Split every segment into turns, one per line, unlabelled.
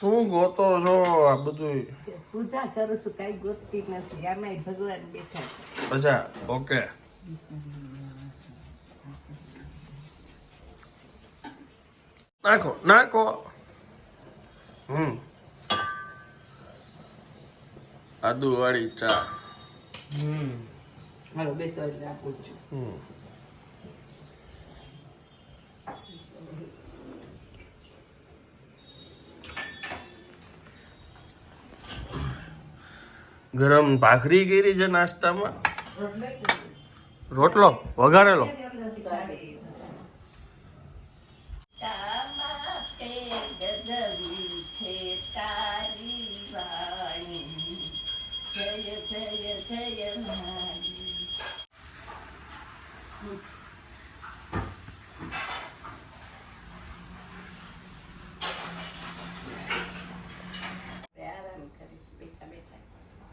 શું ગોતો છો આ બધું
પૂજા કરું છું કઈ ગોતતી નથી. આમાં ભગવાન બેઠા
અચ્છા ઓકે. નાખો નાખો. હમ. આદુ વાળી ચા.
હમ. હાલો બેસો એટલે આપું છું.
હમ. ગરમ ભાખરી કરી છે નાસ્તામાં. રોટલો વઘારેલો.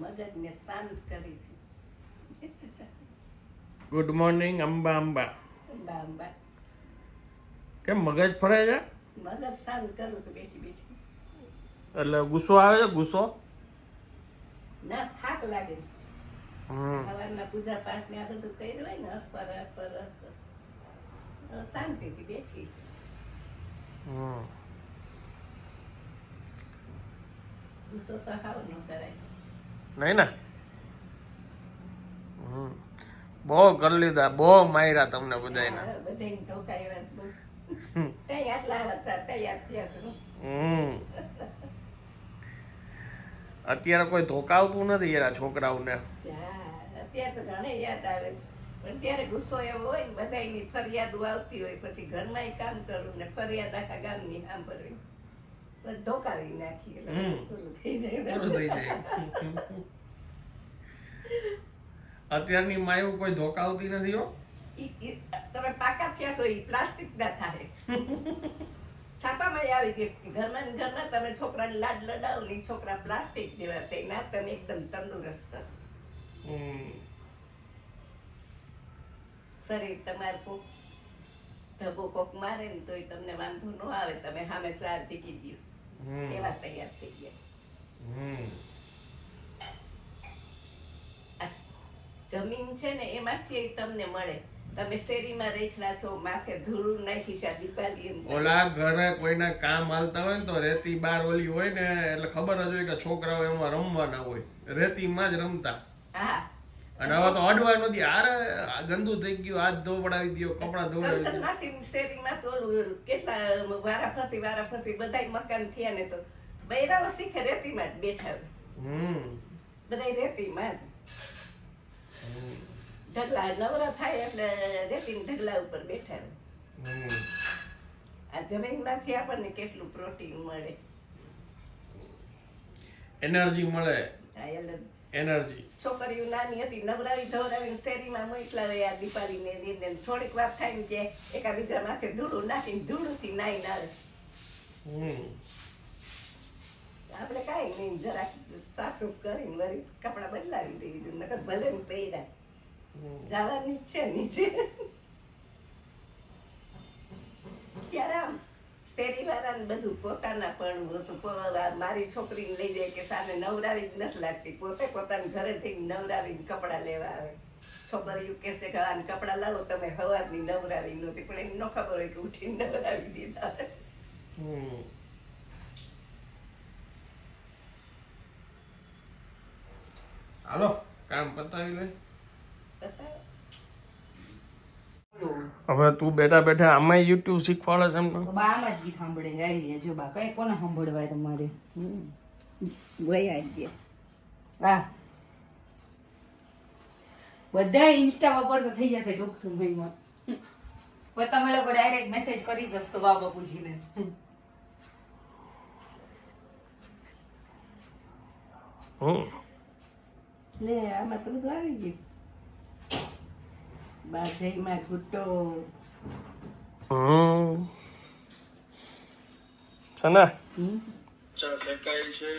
મગજને શાંત કરી છે.
Good morning Amba Amba.
Amba Amba.
કેમ મગજ ફરે છે?
મગજ શાંત કરું છું બેઠી બેઠી.
એટલે ગુસ્સો આવે છે ગુસ્સો?
ના થાક લાગે. સવારના પૂજા પાઠ ને આ બધું કર્યું હોય ને પર અપર શાંતિથી બેઠી છું. ગુસ્સો તો હાવ ન કરાય.
નહીં ને? બહુ કરી લીધા બહુ માર્યા તમને બધાને અત્યારે કોઈ ધોકાવતું નથી યાર છોકરાઓને.
અત્યારે તો ઘણે યાદ આવે. પણ ત્યારે ગુસ્સો એવો હોય ને બધાની ફરિયાદો આવતી હોય પછી ઘરમાં કામ કરું ને ફરિયાદ આખા ગામની સાંભળવી. બસ કાઢી નાખી એટલે પૂરું થઈ જાય
પૂરું થઈ જાય અત્યારની માયું કોઈ ધોકાવતી નથી હો
તમે પાકા થયા છો એ પ્લાસ્ટિક ના થાય છાપામાં આવી ગઈ ઘરમાં ઘરમાં તમે છોકરાને લાડ લડાવો ને છોકરા પ્લાસ્ટિક જેવા થઈ ના તમે એકદમ તંદુરસ્ત શરીર તમારે કોક ધબો કોક મારે ને તોય તમને વાંધો ન આવે તમે સામે ચાર જીકી
હમ
એવા તૈયાર થઈ ગયા જમીન છે ને એમાંથી તમને મળે. તમે શેરીમાં રેખલા છો માથે ધૂળું નાખી છે દીપાલી
ઓલા ઘરે કોઈના કામ હાલતા હોય ને તો રેતી બાર ઓલી હોય ને એટલે ખબર જ હોય કે છોકરાઓ એમાં રમવાના હોય. રેતીમાં જ રમતા.
હા.
અને હવે તો અડવા નથી. આરે ગંદુ થઈ ગયું હાથ ધોવડાવી દો કપડા ધોવડાવી
માસીની શેરીમાં તો કેટલા વારા ફરતી વારા ફરતી બધા મકાન થયા ને તો બૈરાઓ શીખે રેતીમાં જ બેઠા
હમ.
બધાય રેતીમાં જ. ઢગલા નવરા થાય એટલે રેતી ઢગલા ઉપર બેઠા આ જમીન જમીનમાંથી આપણને કેટલું પ્રોટીન મળે?
એનર્જી મળે.
આ એટલે
એનર્જી
છોકરીઓ નાની હતી નવરાવી ધવરાવીને શેરીમાં મોકલા રહ્યા દીપાલીને ને થોડીક વાર થાય ને કે એકાબીજા માથે ધૂળું નાખીને ધૂળુંથી નાઈ
નાળે
આપણે કાંઈ નહીં જરાક સાસુ કરીને વળી કપડાં બદલાવી દેવી દીધું નકર ભલે ને પહેર્યા. જવાની છે નીચે. શેરીવાળાને બધું પોતાના હતું મારી છોકરીને લઈ જાય કે સામે નવરાવી જ નથી લાગતી. પોતે પોતાના ઘરે જઈને નવરાવીને કપડાં લેવા આવે. છોકરીઓ કહેશે કે આને કપડાં લાવો, તમે હવારની નવરાવી નહોતી. પણ એમ ન ખબર હોય કે ઉઠીને નવરાવી દીધા.
હાલો, કામ પતાવી લે
બતાવો.
બોલો.
હવે તું બેઠા બેઠા આમાં યુટ્યુબ શીખવાડે છે એમને
બા આમ જ ગીત સાંભળે. ગાઈ જો બા. કઈ કોને સાંભળવાય તમારે?
હમ. આવી
હા બધા ઇન્સ્ટા પર તો થઈ જશે ટૂંક સમયમાં. પણ તમે લોકો ડાયરેક્ટ મેસેજ કરી શકશો બા બાપુજીને.
લે આમાં તો બધું આવી ગયું. બાજઈમાં ગુટ્ટો
હમ. ચા શેકાય છે.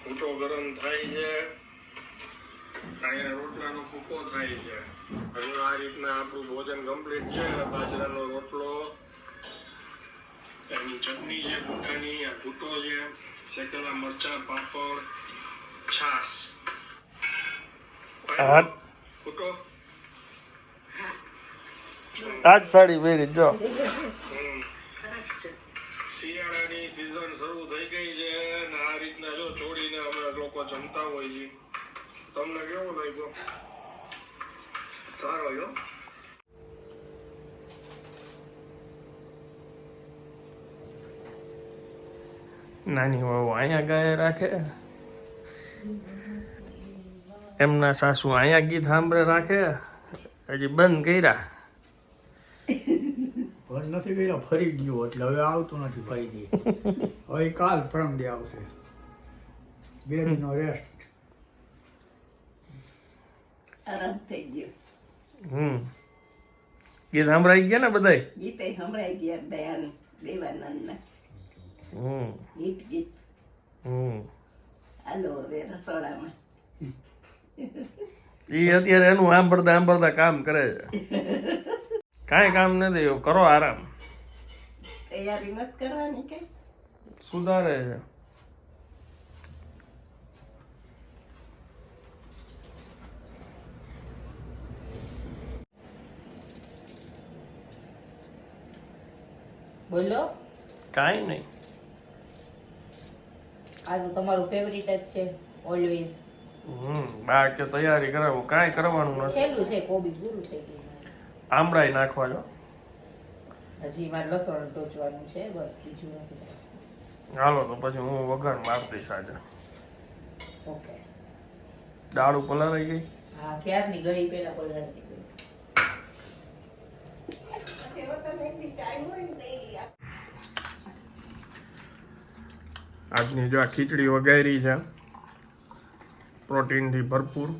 ફૂટો ગરમ થાય છે. અહીંયા રોટલાનો ફૂકો થાય છે. હજુ આ રીતના આપણું ભોજન કમ્પ્લીટ છે. બાજરાનો રોટલો
એની ચટણી છે બટાની આ ભૂટો છે શેકેલા મરચા પાપડ છાસ ભૂટો
આજ સાડી પહેરી જો.
શિયાળાની સીઝન શરૂ થઈ ગઈ છે અને આ રીતના જો ચોડીને અમે લોકો જમતા હોય છે. તમને કેવો લાગ્યો? સારો યો
નાની વહુ અહીંયા ગાય રાખે? એમના સાસુ અહીંયા ગીત સાંભળે રાખે? હજી બંધ કર્યા?
પણ નથી ગયેલો ફરી ગયો એટલે હવે આવતું નથી ફરીથી. હવે કાલ પરમ દે આવશે. બે દિનો રેસ્ટ
આરામ થઈ ગયો.
હમ. ગીત સાંભળાઈ ગયા ને બધાય?
ગીતે સંભળાઈ ગયા દયાન દેવાનંદના.
હમ.
ગીત ગીત.
હમ.
હાલો હવે રસોડામાં.
એ અત્યારે એનું સાંભળતા સાંભળતા કામ કરે છે. કાંઈ કામ નથી કરો આરામ.
તૈયારી નથી કરવાની કે?
સુધારે છે.
બોલો.
કાંઈ નહીં.
આ તો તમારું ફેવરિટ જ છે ઓલવેઝ
હમ બા કે તૈયારી કરાવો. કાંઈ કરવાનું નથી.
છેલ્લું છે કોબી પૂરું થઈ ગયું
આમળાઈ નાખવા જો
હજી મારે લસણ ટોચવાનું છે બસ બીજું નથી
હાલો તો પછી હું વઘાર મારી દઈશ આજે.
ઓકે.
દાળ પલાળી ગઈ?
હા ક્યારની? ગઈ પેલા પલાળી ગઈ.
આજની જો આ ખીચડી વઘારી છે પ્રોટીનથી ભરપૂર.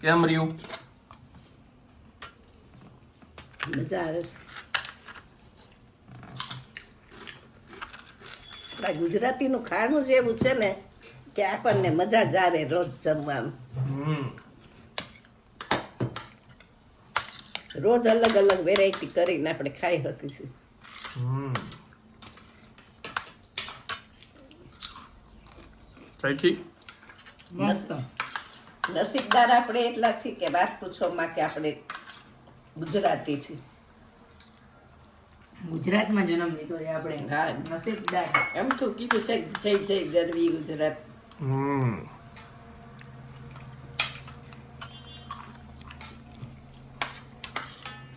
કેમ રહ્યું?
મજા આવે છે આ ગુજરાતીનું ખાણું જ એવું છે ને કે આપણને મજા જ આવે રોજ જમવામાં. રોજ અલગ અલગ વેરાયટી કરીને આપણે ખાઈ શકીશું.
હમ.
મસ્ત.
નસીબદાર આપણે એટલા છીએ કે વાત પૂછોમાં કે આપણે ગુજરાતી છે.
ગુજરાતમાં જન્મ લીધો છે આપણે.
હા.
નસીબદાર
એમ તો કીધું છે જય જય ગરવી ગુજરાત.
હમ.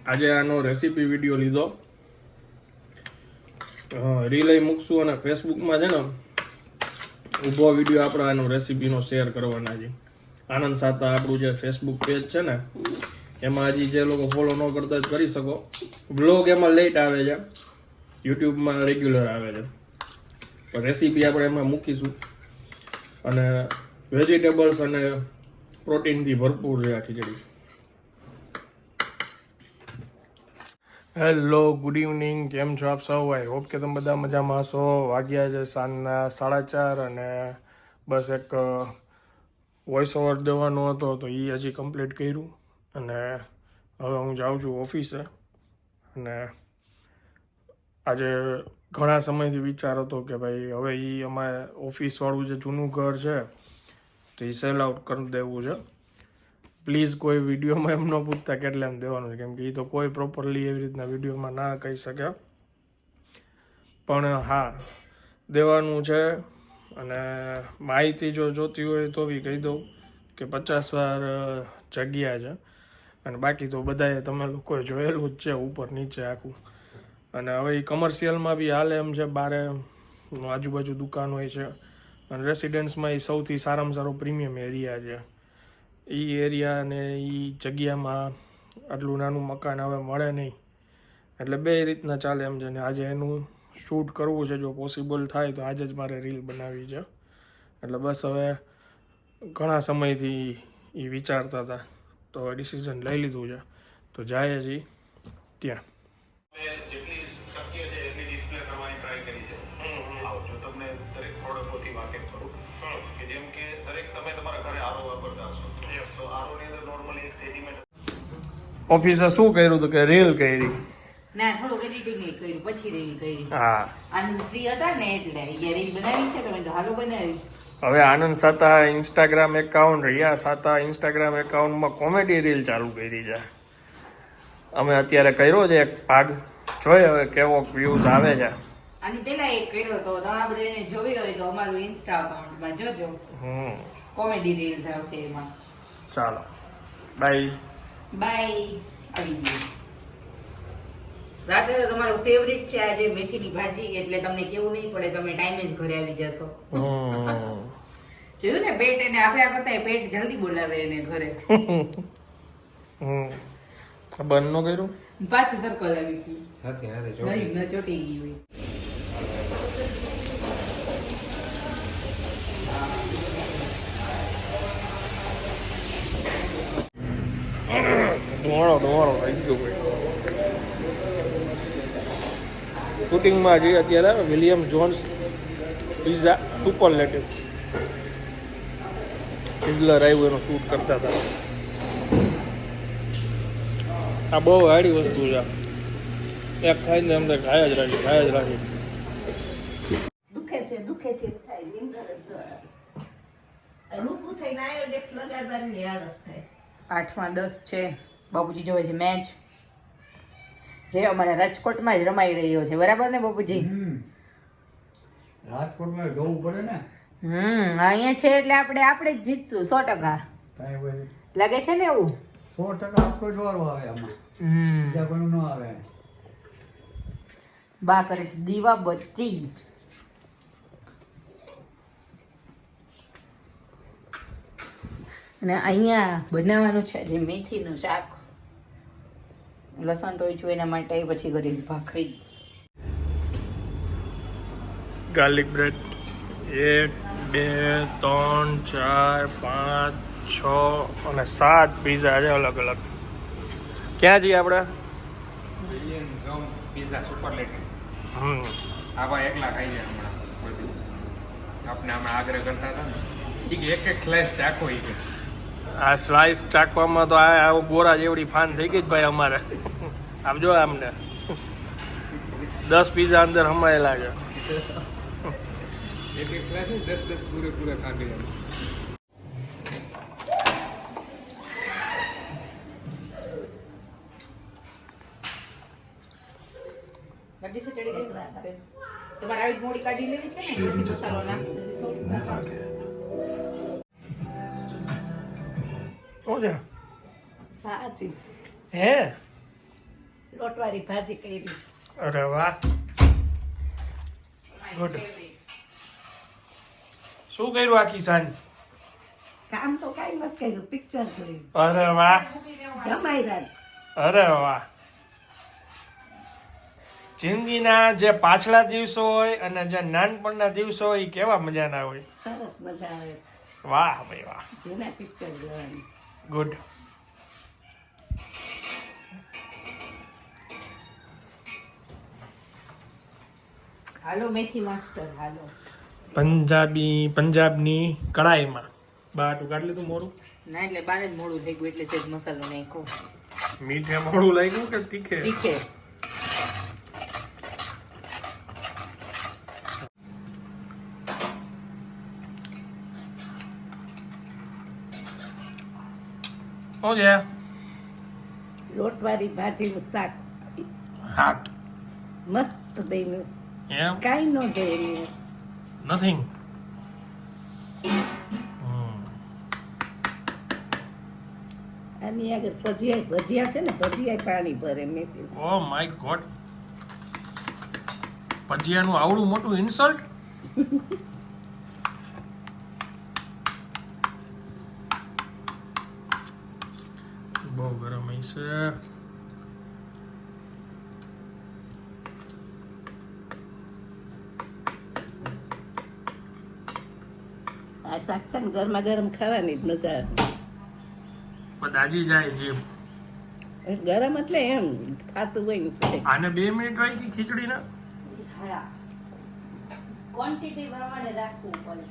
આજે આનો રેસીપી વીડિયો લીધો. રિલે મૂકશું અને ફેસબુકમાં છે ને ઊભો વીડિયો આપણે આનો રેસીપીનો શેર કરવાના છે. આનંદ સાતા આપણું જે ફેસબુક પેજ છે ને એમાં હજી જે લોકો ફોલો ન કરતા કરી શકો. બ્લોગ એમાં લેટ આવે છે. યુટ્યુબમાં રેગ્યુલર આવે છે. પણ રેસીપી આપણે એમાં મૂકીશું. અને વેજીટેબલ્સ અને પ્રોટીનથી ભરપૂર છે આ ખીચડી. હેલો ગુડ ઇવનિંગ કેમ છો આપ સૌ? આઈ હોપ કે તમે બધા મજામાં હશો. વાગ્યા છે સાંજના સાડા ચાર અને બસ એક વોઇસ ઓવર દેવાનો હતો તો એ હજી કમ્પ્લીટ કર્યું. અને હવે હું જાઉં છું ઓફિસે. અને આજે ઘણા સમયથી વિચાર હતો કે ભાઈ હવે એ અમારે ઓફિસવાળું જે જૂનું ઘર છે, તો એ સેલ આઉટ કરી દેવું છે. પ્લીઝ કોઈ વિડીયોમાં એમ ન પૂછતા કેટલા એમ દેવાનું છે, કેમ કે એ તો કોઈ પ્રોપરલી એવી રીતના વિડીયોમાં ના કહી શકે. પણ હા, દેવાનું છે અને માહિતી જો જોતી હોય તો બી કહી દઉં કે પચાસ વાર જગ્યા છે. અને બાકી તો બધાએ તમે લોકોએ જોયેલું જ છે ઉપર નીચે આખું. અને હવે એ કમર્શિયલમાં બી હાલે એમ છે, બારે આજુબાજુ દુકાન હોય છે. અને રેસિડેન્સમાં એ સૌથી સારામાં સારો પ્રીમિયમ એરિયા છે. એ એરિયા અને એ જગ્યામાં આટલું નાનું મકાન હવે મળે નહીં. એટલે બે રીતના ચાલે એમ છે, ને આજે એનું શૂટ કરવું છે, જો પોસિબલ થાય તો આજે જ મારે રીલ બનાવવી છે. એટલે બસ હવે ઘણા સમયથી એ વિચારતા હતા. તો ડિસિઝન લઈ લીધું છે. તો જાય હજી ત્યાં.
જેટલી શક્ય છે એટલી ડિસ્પ્લે કરવાની ટ્રાય કરી છે. જો તમને દરેક પ્રોડક્ટોથી વાકેફ કરું. કે જેમ કે દરેક તમે તમારા ઘરે આરો વાપરતા હશો. તો આરોની અંદર નોર્મલી એક સેન્ટીમીટર
ઓફિસે શું કર્યું હતું કે રીલ કરી?
ના થોડુંક એડિટિંગ કર્યું પછી રીલ કરી.
હા.
અને ફ્રી હતા ને એટલે રીલ બનાવી છે તમે તો હાલો બનાવી.
હવે આનંદ સાતા ઇન્સ્ટાગ્રામ એકાઉન્ટ રિયા સાતા ઇન્સ્ટાગ્રામ એકાઉન્ટમાં કોમેડી રીલ ચાલુ કરી છે. અમે અત્યારે કર્યો છે એક ભાગ. જોઈએ હવે કેવો વ્યૂઝ આવે છે.
આની પેલા એક કર્યો તો તમે આપણે એને જોવી હોય તો અમારું ઇન્સ્ટા અકાઉન્ટમાં જોજો.
હમ.
કોમેડી રીલ્સ આવશે એમાં.
ચાલો. બાય
બાય આવી ગયું. રાત્રે તો તમારું ફેવરિટ છે આજે મેથીની ભાજી એટલે તમને કેવું નહીં પડે તમે ટાઈમે જ ઘરે આવી જશો. જોયું ને પેટ એને? આપણે કરતા પેટ જલ્દી બોલાવે એને ઘરે.
હમ બંધ નો કર્યું?
પાછી સર્કલ આવી ગયું.
નથી નથી જો
નહીં ન ચોટી ગઈ હોય.
ધુવાળો ધુવાળો થઈ ગયો ભાઈ. શૂટિંગમાં જે અત્યારે William Jones pizza superlative sizzler આવ્યું એનું શૂટ કરતા હતા. આ બહુ હાડી વસ્તુ છે. એક ખાઈને અમને ખાયા જ રાખી ખાયા જ રાખી.
દુખે છે દુખે છે થાય ન લગાડવાની આળસ થાય.
આઠમાં દસ છે. બાપુજી જોવે છે મેચ જે અમારા રાજકોટમાં જ રમાઈ રહ્યો છે. બરાબર ને બાપુજી?
રાજકોટમાં જવું પડે ને.
હમ અહીંયા છે એટલે આપણે આપણે જ જીતશું સો ટકા. લાગે છે ને એવું?
સો ટકા આપણો જ વારો આવે આમાં.
હમ.
બીજા કોઈ ન આવે.
બા કરે છે દીવા બત્તી અને અહીંયા બનાવવાનું છે જે મેથીનું શાક. લસણ ટોચું એના માટે પછી કરીશ ભાખરી.
ગાર્લિક બ્રેડ એક બે ત્રણ ચાર પાંચ છ અને સાત પીઝા છે અલગ અલગ. ક્યાં જઈએ આપણે?
પીઝા સુપર
હમ.
આવા એકલા ખાઈ જાય હમણાં બધું. આપણે આમાં આગ્રહ કરતા હતા ને. એક એક સ્લાઇસ ચાખો
આ સ્લાઇસ ચાખવામાં તો આ ગોરા જેવડી ફાન થઈ ગઈ જ ભાઈ અમારે. આપજો આમને. દસ પીઝા અંદર સમાયેલા છે.
એક એક સ્લાઇસ દસ દસ પૂરે પૂરે ખાધી એમ.
બધી છે ચડી ગઈ? તમારે આવી મોડી કાઢી લેવી છે ને પછી મસાલો નાખ
ભાજી.
હે?
લોટવારી ભાજી કરી છે.
અરે વાહ. Good. શું કર્યું આખી સાંજ
કામ તો કઈ નથી કર્યું પિક્ચર જોયું.
અરે વાહ.
જમાઈ રાજ
અરે વાહ. જિંદગીના જે પાછલા દિવસો હોય અને જે નાનપણના દિવસો હોય એ કેવા મજાના હોય?
સરસ મજા આવે છે.
વાહ ભાઈ વાહ.
જૂના પિક્ચર જોવાની.
ગુડ
હાલો મેથી માસ્ટર હાલો.
પંજાબી પંજાબની કડાઈમાં બાટું કાઢ લીધું મોરું
ના એટલે બાર જ મોડું થઈ ગયું એટલે સેજ મસાલો નાખ્યો.
મીઠે મોડું લાગ્યું કે તીખે?
તીખે.
શું છે?
લોટવાળી ભાજીનું શાક.
હાટ.
મસ્ત
એમ?
કાંઈ ન દે
નથિંગ
આની આગળ ભજીયા ભજીયા છે ને ભજીયા પાણી ભરે મેથી.
ઓ માય ગોડ ભજીયાનું આવડું મોટું ઇન્સલ્ટ બહુ ગરમ હશે.
શાક છે ને ગરમા ગરમ ખાવાની જ મજા
દાજી જાય જીમ.
ગરમ એટલે એમ ખાતું હોય ને
આને બે મિનિટ હોય કે ખીચડી
ના ક્વોન્ટિટી પ્રમાણે રાખવું પડે.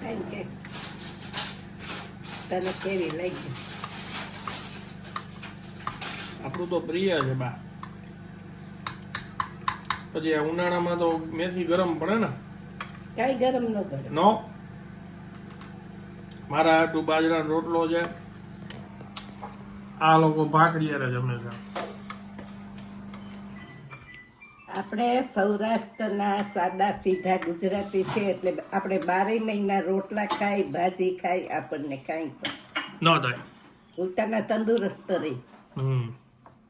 Thank you.
Para તો પ્રિય છે બા. પછી ઉનાળામાં તો મેથી ગરમ પડે ને.
કઈ ગરમ ન પડે.
નો. મારા હાટુ બાજરાનો રોટલો છે. આ લોકો ભાખરી અરે જમે છે.
આપણે સૌરાષ્ટ્રના સાદા સીધા ગુજરાતી છે એટલે આપણે બારે મહિના રોટલા ખાઈ ભાજી ખાઈ આપણને કાંઈ પણ.
ન થાય.
ઉલટાના તંદુરસ્ત રહી.
હમ.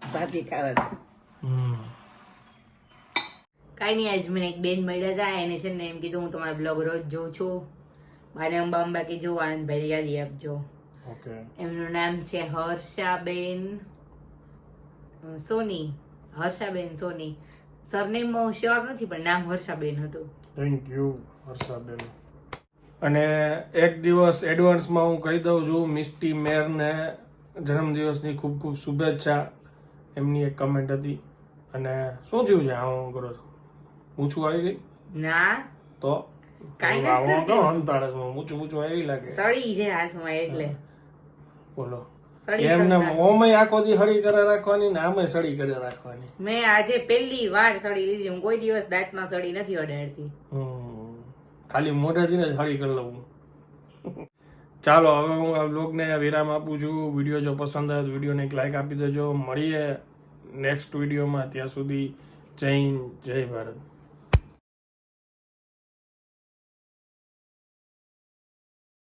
ભાજી ખાવા
હમ.
કાંઈ નહીં આજ મને એક બેન મળ્યા હતા એને છે ને એમ કીધું હું તમારો બ્લોગ રોજ જોઉં છું. મારે અંબા અંબા કીધું આનંદભાઈ યાદી આપજો.
ઓકે.
એમનું નામ છે હર્ષાબેન સોની. હર્ષાબેન સોની. સરનેમ શ્યોર નથી પણ નામ હર્ષાબેન હતું.
Thank you Harshaben. અને એક દિવસ એડવાન્સમાં હું કહી દઉં છું મિસ્ટી મેરને જન્મદિવસની ખૂબ ખૂબ શુભેચ્છા. એમની એક કમેન્ટ હતી અને શું થયું છે? આવું હું કરો છો. ઊંચું આવી ગઈ?
ના.
તો?
કાંઈ નથી તો.
તો અંતાળસમાં ઊંચું ઊંચું આવી લાગે.
સડી છે હાથમાં એટલે.
બોલો. એમને. ઓમય આખો દી હળી કરે રાખવાની ને આમે સળી કરે રાખવાની.
મેં આજે પહેલી વાર સડી લીધી. હું કોઈ દિવસ દાંતમાં સડી નથી અડાડતી.
ખાલી મોઢેથી જ હળી કરી લઉં ચાલો, હવે હું આ બ્લોગને વિરામ આપું છું. વીડિયો જો પસંદ આવે તો વિડીયોને એક લાઇક આપી દેજો. મળીએ નેક્સ્ટ વિડીયોમાં. ત્યાં સુધી જય જય ભારત.